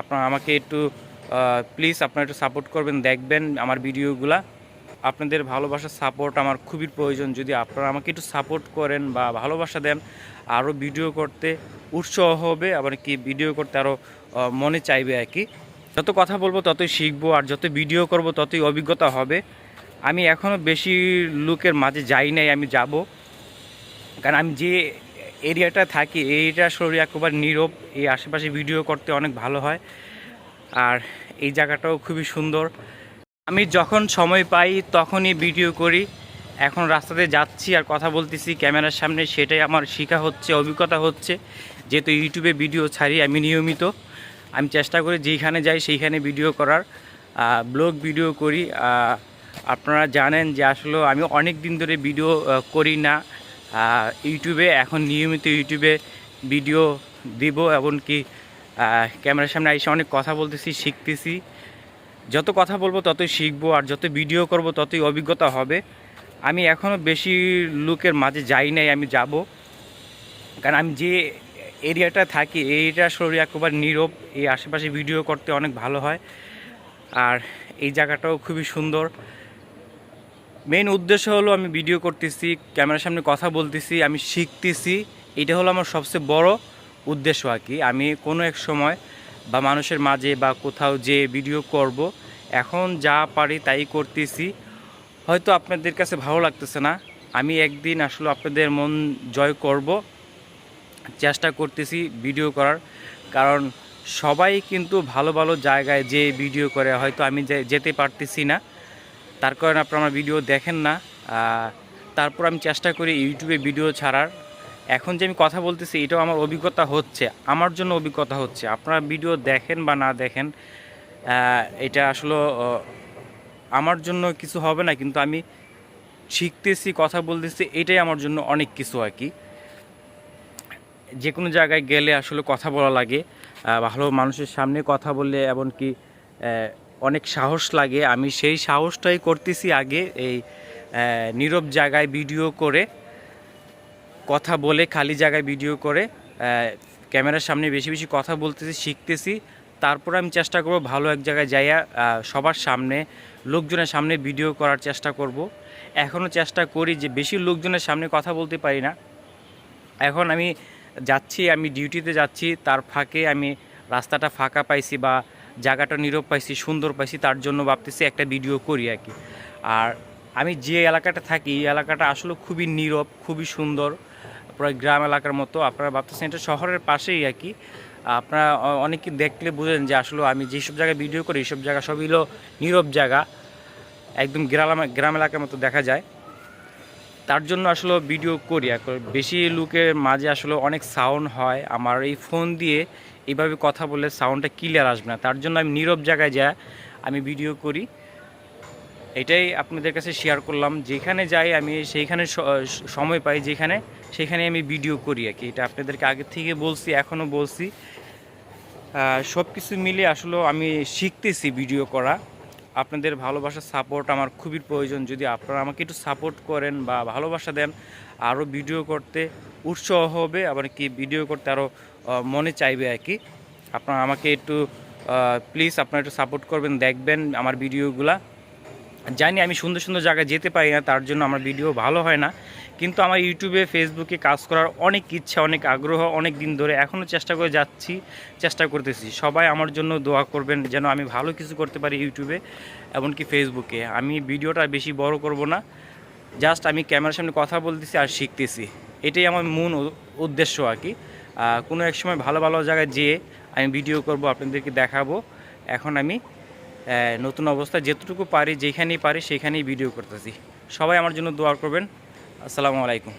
আপনারা আমাকে একটু প্লিজ আপনারা একটু সাপোর্ট করবেন, দেখবেন আমার ভিডিওগুলা আপনাদের ভালোবাসার সাপোর্ট আমার খুবই প্রয়োজন। যদি আপনারা আমাকে একটু সাপোর্ট করেন বা ভালোবাসা দেন আরও ভিডিও করতে উৎসাহ হবে, আবার কি ভিডিও করতে আরও মনে চাইবে আর কি। যত কথা বলব ততই শিখব, আর যত ভিডিও করব ততই অভিজ্ঞতা হবে। আমি এখনও বেশি লোকের মাঝে যাই নাই, আমি যাব। কারণ আমি যে এরিয়াটা থাকি, এরিয়াটা শরীর একেবারে নীরব, এই আশেপাশে ভিডিও করতে অনেক ভালো হয়। আর এই জায়গাটাও খুবই সুন্দর। আমি যখন সময় পাই তখনই ভিডিও করি। এখন রাস্তাতে যাচ্ছি আর কথা বলতেছি, ক্যামেরার সামনে সেটাই আমার শেখা হচ্ছে, অভিজ্ঞতা হচ্ছে। যেহেতু ইউটিউবে ভিডিও ছাড়ি আমি নিয়মিত। আমি চেষ্টা করি যেইখানে যাই সেইখানে ভিডিও করার। ব্লগ ভিডিও করি। আপনারা জানেন যে আসলে আমি অনেক দিন ধরে ভিডিও করি না। ইউটিউবে, এখন নিয়মিত ইউটিউবে ভিডিও দিব এমনকি ক্যামেরার সামনে এসে অনেক কথা বলতেছি, শিখতেছি। যত কথা বলব ততই শিখব আর যত ভিডিও করব ততই অভিজ্ঞতা হবে। আমি এখনও বেশি লোকের মাঝে যাই নাই, আমি যাব। কারণ আমি যে এরিয়াটা থাকি এই এরিয়াটা শরীর একেবারে নীরব, এই আশেপাশে ভিডিও করতে অনেক ভালো হয়। আর এই জায়গাটাও খুবই সুন্দর। মেইন উদ্দেশ্য হলো আমি ভিডিও করতেছি ক্যামেরার সামনে কথা বলতেছি, আমি শিখতেছি। এটা হলো আমার সবচেয়ে বড় উদ্দেশ্য আর কি। আমি কোনো এক সময় বা মানুষের মাঝে বা কোথাও যে ভিডিও করব, এখন যা পারি তাই করতেছি। হয়তো আপনাদের কাছে ভালো লাগতেছে না। আমি একদিন আসলে আপনাদের মন জয় করব, চেষ্টা করতেছি ভিডিও করার। কারণ সবাই কিন্তু ভালো ভালো জায়গায় যে ভিডিও করে, হয়তো আমি যেতে পারতেছি না। তার কারণে আপনারা আমার ভিডিও দেখেন না। তারপর আমি চেষ্টা করি ইউটিউবে ভিডিও ছাড়ার। এখন যে আমি কথা বলতেছি, এটাও আমার অভিজ্ঞতা হচ্ছে। আমার জন্য অভিজ্ঞতা হচ্ছে। আপনারা ভিডিও দেখেন বা না দেখেন এটা আসলে আমার জন্য কিছু হবে না। কিন্তু আমি শিখতেছি, কথা বলতেছি, এটাই আমার জন্য অনেক কিছু আর কি। যে কোনো জায়গায় গেলে আসলে কথা বলা লাগে। ভালো মানুষের সামনে কথা বললে, এমনকি অনেক সাহস লাগে। আমি সেই সাহসটাই করতেছি আগে এই নীরব জায়গায় ভিডিও করে, কথা বলে, খালি জায়গায় ভিডিও করে ক্যামেরার সামনে বেশি বেশি কথা বলতেছি, শিখতেছি। তারপর আমি চেষ্টা করব ভালো এক জায়গায় যাইয়া সবার সামনে, লোকজনের সামনে ভিডিও করার চেষ্টা করব। এখনও চেষ্টা করি যে বেশি লোকজনের সামনে কথা বলতে পারি না। এখন আমি যাচ্ছি, আমি ডিউটিতে যাচ্ছি, তার ফাঁকে আমি রাস্তাটা ফাঁকা পাইছি বা জায়গাটা নীরব পাইছি, সুন্দর পাইছি, তার জন্য ভাবতেছি একটা ভিডিও করি আর কি। আর আমি যে এলাকাটা থাকি, এই এলাকাটা আসলে খুবই নীরব, খুবই সুন্দর, প্রায় গ্রাম এলাকার মতো। আপনারা ভাবতেছেন এটা শহরের পাশেই আর কি। আপনারা অনেকে দেখলে বুঝেন যে আসলে আমি যেসব জায়গায় ভিডিও করি এইসব জায়গা সবই হলো নীরব জায়গা। একদম গ্রাম গ্রাম এলাকার মতো দেখা যায়। তার জন্য আসলে ভিডিও করি। এখন বেশি লোকের মাঝে আসলে অনেক সাউন্ড হয়। আমার এই ফোন দিয়ে এইভাবে কথা বললে সাউন্ডটা ক্লিয়ার আসবে না। তার জন্য আমি নীরব জায়গায় যা আমি ভিডিও করি। এটাই আপনাদের কাছে শেয়ার করলাম। যেখানে যাই আমি সেইখানে সময় পাই যেখানে, সেখানে আমি ভিডিও করি আর কি। এটা আপনাদেরকে আগে থেকে বলছি, এখনও বলছি। সব কিছু মিলে আসলে আমি শিখতেছি ভিডিও করা। আপনাদের ভালোবাসা সাপোর্ট আমার খুবই প্রয়োজন। যদি আপনারা আমাকে একটু সাপোর্ট করেন বা ভালোবাসা দেন আরও ভিডিও করতে উৎসাহ হবে, আবার কি ভিডিও করতে আরও মনে চাইবে আর কি। আপনারা আমাকে একটু প্লিজ আপনারা একটু সাপোর্ট করবেন, দেখবেন আমার ভিডিওগুলা জানি আমি সুন্দর সুন্দর জায়গায় যেতে পারি না, তার জন্য আমার ভিডিও ভালো হয় না। কিন্তু আমার ইউটিউবে, ফেসবুকে কাজ করার অনেক ইচ্ছা, অনেক আগ্রহ, অনেক দিন ধরে এখনও চেষ্টা করে যাচ্ছি, চেষ্টা করতেছি। সবাই আমার জন্য দোয়া করবেন যেন আমি ভালো কিছু করতে পারি ইউটিউবে এমনকি ফেসবুকে। আমি ভিডিওটা বেশি বড় করব না, জাস্ট আমি ক্যামেরার সামনে কথা বলতেছি আর শিখতেছি। এটাই আমার মূল উদ্দেশ্য আর কি। কোনো এক সময় ভালো ভালো জায়গায় যেয়ে আমি ভিডিও করব, আপনাদেরকে দেখাবো। এখন আমি নতুন অবস্থা যেতটুকু পারি, যেখানেই পারি সেখানেই ভিডিও করতেছি। সবাই আমার জন্য দোয়া করবেন। আসসালামু আলাইকুম।